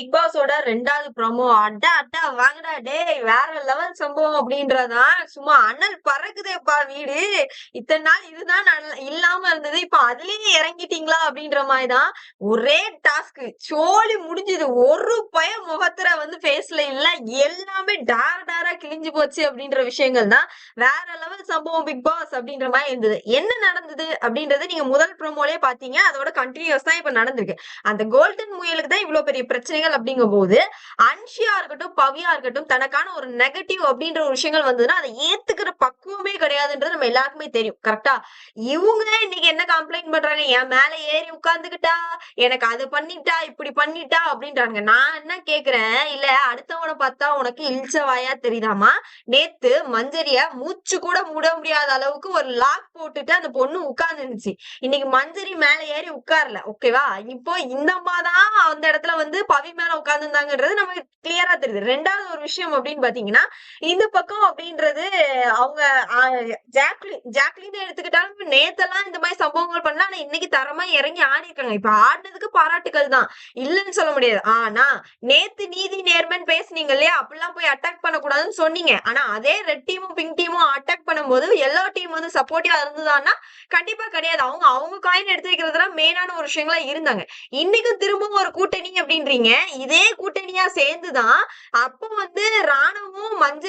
Big பாஸோட ரெண்டாவது promo அட்டா அட்டா வாங்கடா டேய் வேற லெவல் சம்பவம் அப்படின்றதான். சும்மா அனல் பறக்குதேப்பா வீடு. இத்தனை நாள் இதுதான் இல்லாம இருந்தது. இப்ப அதுலயே இறங்கிட்டீங்களா அப்படின்ற மாதிரிதான் ஒரே டாஸ்க் சோலி முடிஞ்சது. ஒரு பய முகத்துல வந்து ஃபேஸ்ல இல்ல. எல்லாமே டார டாரா கிழிஞ்சு போச்சு அப்படின்ற விஷயங்கள் தான் வேற லெவல் சம்பவம் பிக் பாஸ் அப்படின்ற மாதிரி இருந்தது. என்ன நடந்தது அப்படின்றது நீங்க முதல் ப்ரோமோலயே பாத்தீங்க அதோட கண்டினியூஸ் தான் இப்ப நடந்திருக்கு. அந்த கோல்டன் முயலுக்கு தான் இவ்வளவு பெரிய பிரச்சனைகள் அப்படிங்கும் போது அன்ஷியா இருக்கட்டும் பவியா இருக்கட்டும் தனக்கான ஒரு நெகட்டிவ் அப்படின்ற ஒரு விஷயங்கள் வந்ததுன்னா அதை ஏத்துக்கிற பக்கம் பக்குவமே கிடையாதுன்றது நம்ம எல்லாருக்குமே தெரியும். கரெக்டா இவங்க இன்னைக்கு என்ன கம்ப்ளைண்ட் பண்றாங்க? என் மேல ஏறி உட்காந்துக்கிட்டா எனக்கு அது பண்ணிட்டா? இப்படி பண்ணிட்டா? அப்படின்றாங்க நான் என்ன கேக்குறேன்? இல்ல அடுத்தவனை பார்த்தா உனக்கு இழிச்ச வாயா தெரியுதாமா நேத்து மஞ்சரிய மூச்சு கூட மூட முடியாத அளவுக்கு ஒரு லாக் போட்டுட்டு அந்த பொண்ணு உட்கார்ந்துருந்துச்சு. இன்னைக்கு மஞ்சரி மேல ஏறி உட்காரல. ஓகேவா இப்போ இந்த தான் அந்த இடத்துல வந்து பவி மேல உட்கார்ந்துருந்தாங்கன்றது நமக்கு கிளியரா தெரியுது. ரெண்டாவது ஒரு விஷயம் அப்படின்னு பாத்தீங்கன்னா இந்த பக்கம் அப்படின்றது அவங்க ஜாக்லின் ஜாக்லின் எடுத்துக்கிட்டாலும் நேத்தெல்லாம் இந்த மாதிரி சம்பவங்கள் பண்ணல. ஆனா இன்னைக்கு தரமா இறங்கி ஆடி இருக்காங்க இப்ப ஆடினதுக்கு பாராட்டுகள் தான். இல்லைன்னு சொல்ல முடியாது. ஆனா நேத்து நீதி நேர்மன் பேசுனீங்க இல்லையா? அப்படிலாம் போய் அட்டாக் பண்ணக்கூடாதுன்னு சொன்னீங்க. ஆனா அதே ரெட் டீமும் பிங்க் டீமும் அட்டாக் பண்ணும்போது எல்லா டீம் வந்து சப்போர்ட்டிவா இருந்ததான்னா கண்டிப்பா கிடையாது. அவங்க அவங்க காயின் எடுத்து வைக்கிறதுலாம் மெயினான ஒரு விஷயங்களா இருந்தாங்க. இன்னைக்கும் திரும்பவும் ஒரு கூட்டணி அப்படின்றீங்க. இதே கூட்டணியா சேர்ந்துதான் அப்போ வந்து ராணுவமும் மஞ்ச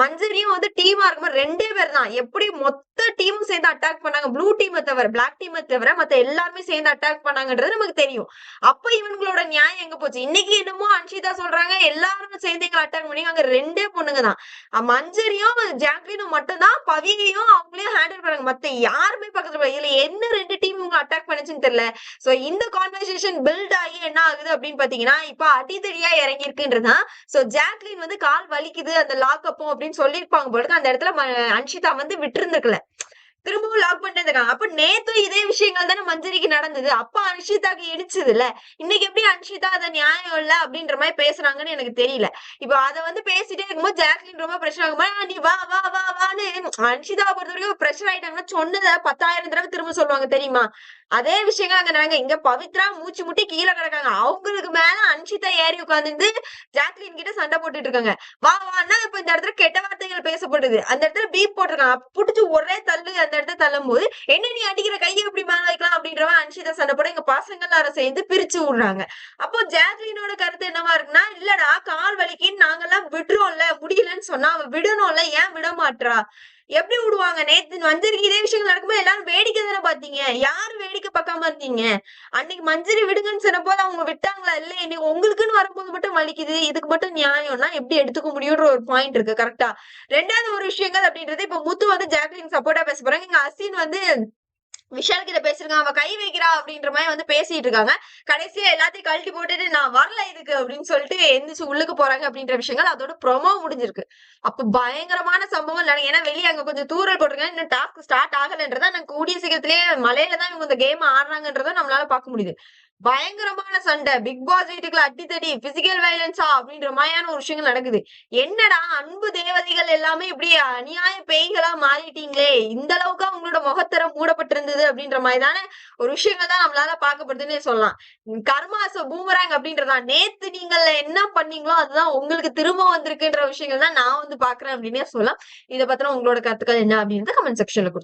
மஞ்சரியும் வந்து டீமா இருக்கும்போது ரெண்டு ரெண்டே பேர் தான். எப்படி மொத்த டீமும் சேர்ந்து அட்டாக் பண்ணாங்க? ப்ளூ டீமை தவிர பிளாக் டீமை தவிர மத்த எல்லாருமே சேர்ந்து அட்டாக் பண்ணாங்கன்றது நமக்கு தெரியும். அப்ப இவங்களோட நியாயம் எங்க போச்சு? இன்னைக்கு என்னமோ அன்ஷிதா சொல்றாங்க எல்லாரும் சேர்ந்து எங்களை அட்டாக் பண்ணி அங்க ரெண்டே பொண்ணுங்க தான். மஞ்சரியும் ஜாக்லினும் மட்டும்தான் பவியையும் அவங்களையும் ஹேண்டில் பண்ணாங்க. மத்த யாருமே பக்கத்துல போய் இதுல என்ன ரெண்டு டீம் இவங்க அட்டாக் பண்ணுச்சுன்னு தெரியல. சோ இந்த கான்வர்சேஷன் பில்ட் ஆகி என்ன ஆகுது? அப்படின்னு பாத்தீங்கன்னா இப்ப அடிதடியா இறங்கியிருக்குன்றதுதான். சோ ஜாக்லின் வந்து கால் வலிக்குது அந்த லாக் அப்போ அப்படின்னு சொல்லியிருப்பாங்க பொழுது அந்த இடத்துல ம- அன்ஷிதா வந்து விட்டுருந்துக்கல திரும்பவும் லாக் பண்ணிட்டு இருக்காங்க அப்ப நேத்து இதே விஷயங்கள் தானே மஞ்சரிக்கு நடந்தது. அப்ப அன்ஷிதாக்கு இடிச்சது இல்ல இன்னைக்கு எப்படி அன்ஷிதா அதை நியாயம் இல்ல அப்படின்ற மாதிரி பேசுறாங்கன்னு எனக்கு தெரியல. இப்ப அத வந்து பேசிட்டே இருக்கும்போது ஜாக்லின் ரொம்ப பிரஷர் ஆகும்போது நீ வா வா வா வான்னு அன்ஷிதா பொறுத்த வரைக்கும் பிரஷர் ஆயிட்டாங்கன்னா சொன்னதை பத்தாயிரம் தடவை திரும்ப சொல்லுவாங்க தெரியுமா? அதே விஷயங்கள் அங்க நடங்க இங்க பவித்ரா மூச்சு முட்டி கீழே கிடக்காங்க. அவங்களுக்கு மேல அன்ஷிதா ஏறி உட்கார்ந்து ஜாக்லின் கிட்ட சண்டை போட்டுட்டு இருக்காங்க. வா வா அந்த இடத்துல கெட்ட வார்த்தைகள் பேசப்படுது. அந்த இடத்துல பீப் போட்டிருக்கான். புடிச்சு ஒரே தள்ளு அந்த இடத்துல தள்ளும் போது என்ன நீ அடிக்கிற கையை எப்படி மேல வைக்கலாம்? அப்படின்றவன் அன்ஷிதா சண்டை போட எங்க பசங்க எல்லாரும் சேர்ந்து பிரிச்சு விடுறாங்க. அப்போ ஜாக்லினோட கருத்து என்னவா இருக்குன்னா இல்லடா கால் வலிக்குன்னு நாங்கெல்லாம் விடுறோம்ல முடியலன்னு சொன்னா அவ விடணும்ல ஏன் விட மாட்றா? எப்படி விடுவாங்க? நேத்து மஞ்சரிக்கு இதே விஷயங்கள் நடக்கும்போது எல்லாரும் வேடிக்கை தானே பாத்தீங்க யாரும் வேடிக்கை பார்க்காம இருந்தீங்க அன்னைக்கு மஞ்சரி விடுங்கன்னு சொன்ன போது அவங்க விட்டாங்களா? இல்ல இன்னைக்கு உங்களுக்குன்னு வரும்போது மட்டும் வலிக்குது. இதுக்கு மட்டும் நியாயம்னா எப்படி எடுத்துக்க முடியும்ன்ற ஒரு பாயிண்ட் இருக்கு கரெக்டா ரெண்டாவது ஒரு விஷயங்கள் அப்படின்றது இப்ப முத்து வந்து ஜாக்லின் சப்போர்ட்டா பேச போறாங்க. இங்க அசின் வந்து விஷால் கிட்ட பேசிருக்கான் அவ கை வைக்கிறா அப்படின்ற மாதிரி வந்து பேசிட்டு இருக்காங்க. கடைசியா எல்லாத்தையும் கழட்டி போட்டுட்டு நான் வரல இதுக்கு அப்படின்னு சொல்லிட்டு எந்திரிச்சு உள்ளுக்கு போறாங்க அப்படின்ற விஷயங்கள் அதோட ப்ரொமோ முடிஞ்சிருக்கு. அப்ப பயங்கரமான சம்பவம் இல்லை ஏன்னா வெளியே அங்க கொஞ்சம் தூரல் போட்டிருக்காங்க. இன்னும் டாஸ்க் ஸ்டார்ட் ஆகலன்றதா நான் கூடிய சீக்கிரத்திலேயே மலையில தான் இவங்க இந்த கேம் ஆடுறாங்கன்றத நம்மளால பார்க்க முடியுது. பயங்கரமான சண்டை. பிக் பாஸ் வீட்டுக்குள்ள அடித்தடி பிசிக்கல் வயலன்ஸா அப்படின்ற மாதிரியான ஒரு விஷயங்கள் நடக்குது. என்னடா அன்பு தேவதைகள் எல்லாமே இப்படி அநியாய பேய்களா மாறிட்டீங்களே? இந்த அளவுக்கு அவங்களோட முகத்தரம் மூடப்பட்டிருந்தது அப்படின்ற மாதிரிதான ஒரு விஷயங்கள் தான் நம்மளால பார்க்கப்படுதுன்னே சொல்லலாம். கர்மாச பூமராங் அப்படின்றதா. நேத்து நீங்க என்ன பண்ணீங்களோ அதுதான் உங்களுக்கு திரும்ப வந்திருக்குன்ற விஷயங்கள் தான் நான் வந்து பாக்குறேன் அப்படின்னே சொல்லலாம். இதை பத்தின உங்களோட கருத்துக்கள் என்ன அப்படின்றத கமெண்ட் செக்ஷன்ல கொடுத்து